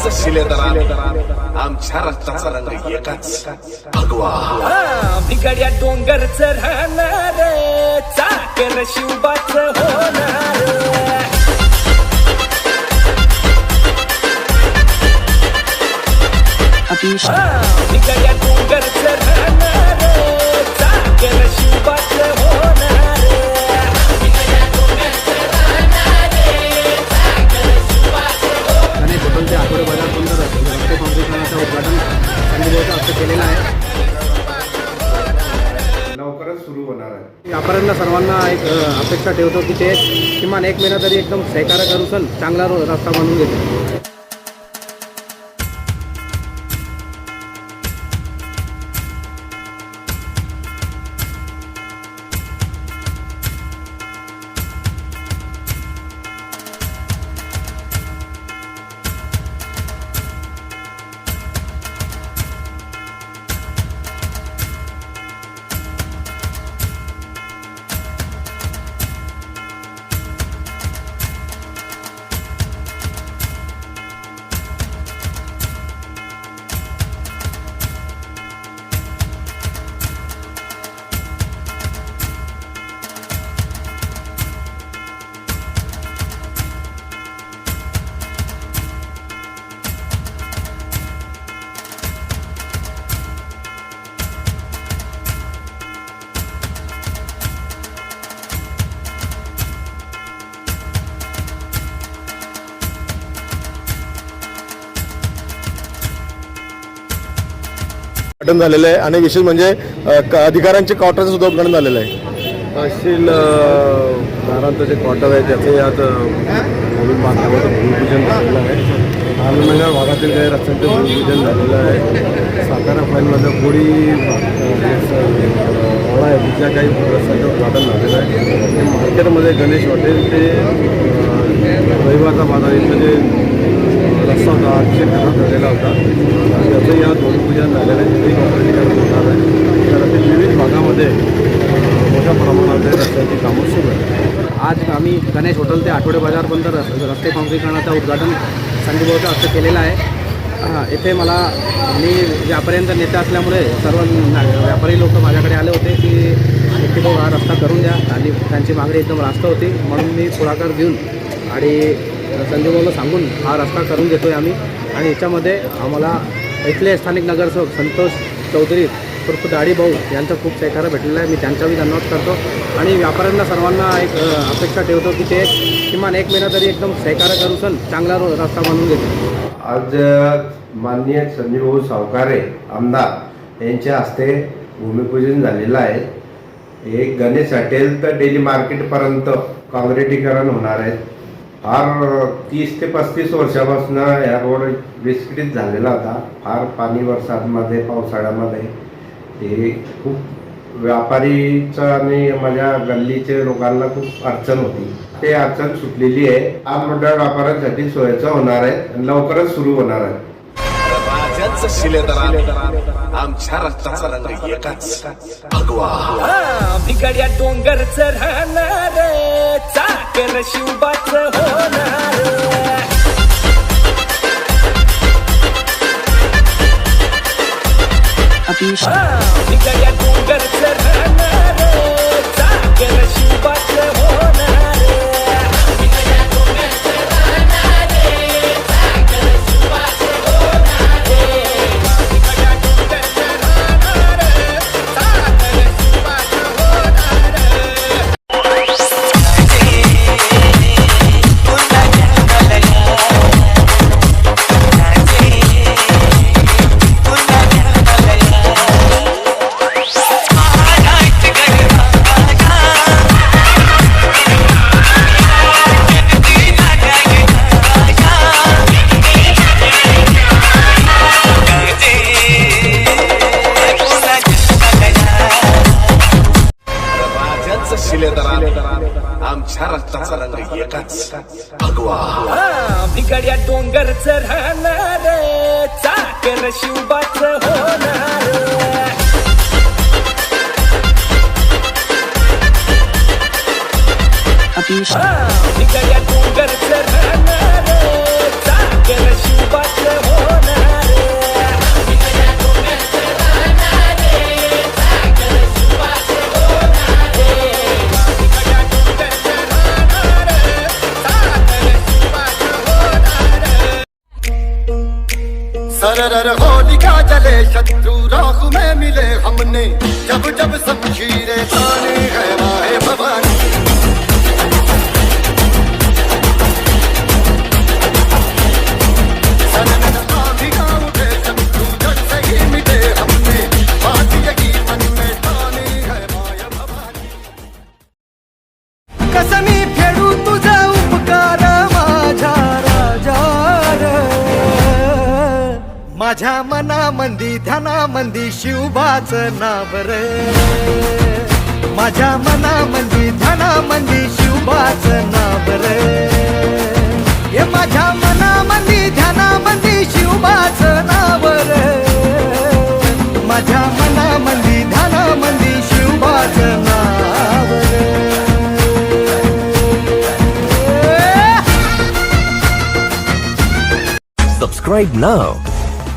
माझ्याच शिलेदारात आमच्या रक्ताचा रंग एकाच. भगवा. बिगड्या डोंगरच राहणार चाकर शिवबाच होणार बिगड्या सुरू होणार आहे. व्यापाऱ्यांना सर्वांना एक अपेक्षा ठेवतो की ते किमान एक महिना तरी एकदम सहकार्य करून चांगला रस्ता बनवून घेतो उद्घाटन झालेलं आहे आणि विशेष म्हणजे क- अधिकाऱ्यांचे क्वार्टरचं सुद्धा उद्घाटन झालेलं आहे. तहसील दारांचं जे क्वार्टर आहे त्याचे आज नवीन बांधकामाचं भूमिपूजन झालेलं आहे. आलमनगर भागातील काही रस्त्यांचं भूमिपूजन झालेलं आहे. सातारा फाईलमध्ये कोळी ओळा आहे. तिच्या काही रस्त्यांचं उद्घाटन झालेलं आहे मार्केटमध्ये गणेश हॉटेल ते रविवारचा बाजार इथं जे रस्ता होता अतिशय खराब झालेला होता त्याचं या भूमिपूजन झालेलं आहे तिथे काँक्रिटीकरण होणार आहे. शहरातील विविध भागामध्ये मोठ्या प्रमाणात रस्त्याची कामं सुरू आहेत. आज आम्ही गणेश हॉटेल ते आठवडे बाजारपर्यंत रस- रस्ते काँक्रीकरणाचं उद्घाटन संजयभाऊच्या असं केलेलं आहे. इथे मला मी व्यापाऱ्यांचा नेता असल्यामुळे सर्व ना- व्यापारी लोक माझ्याकडे आले होते की इथे हा रस्ता करून द्या. आणि त्यांची मागणी एकदम रास्त होती. म्हणून मी पुढाकार घेऊन आणि संजयभाऊला सांगून हा रस्ता करून देतोय आम्ही. आणि याच्यामध्ये आम्हाला इथले स्थानिक नगरसेवक संतोष चौधरी उर्फ दाढी भाऊ यांचा खूप सहकार्य भेटलेला आहे. मी त्यांचाही धन्यवाद करतो. आणि व्यापाऱ्यांना सर्वांना एक अपेक्षा ठेवतो की ते किमान एक महिना तरी एकदम सहकार्य करून चांगला रस्ता बनवून घेतो आज माननीय संजीवभाऊ सावकारे आमदार यांच्या हस्ते भूमिपूजन झालेलं आहे. हे गणेश हॉटेल तर डेली मार्केटपर्यंत काँक्रिटीकरण होणार आहे. फार तीस ते पस्तीस वर्षापासून या रोड विस्कळीत झालेला होता. फार पाणी वरसादमध्ये पावसाळ्यामध्ये. हे खूप व्यापारीचं आणि माझ्या गल्लीचे लोकांना खूप अडचण होती. ते अडचण सुटलेली आहे. आज मोठ्या व्यापाऱ्यांसाठी सोयीचा होणार आहे आणि लवकरच सुरू होणार आहे. माझ्याच शिलेदारात आमच्या रक्ताचा रंग एकाच भगवा बिगड्या डोंगरच राहणार चाकर शिवबाच होणार बिगड्या डोंगरच राहणार शिलेदारात आमच्या एकाच भगवा भिगड्या डोंगर चढणार चाकर शिवबाच होणार. तरर होलिका जले शत्रु राहु में मिले हमने। जब जब शमशीरें ताने माझ्या मनामंदी ध्यानामंदी शिवबाच नावर रे. माझ्या मनामंदी ध्यानामंदी शिवबाच नावर रे. हे माझ्या मनामंदी ध्यानामंदी शिवबाच नावर रे. माझ्या मनामंदी ध्यानामंदी शिवबाच नावर रे. Subscribe now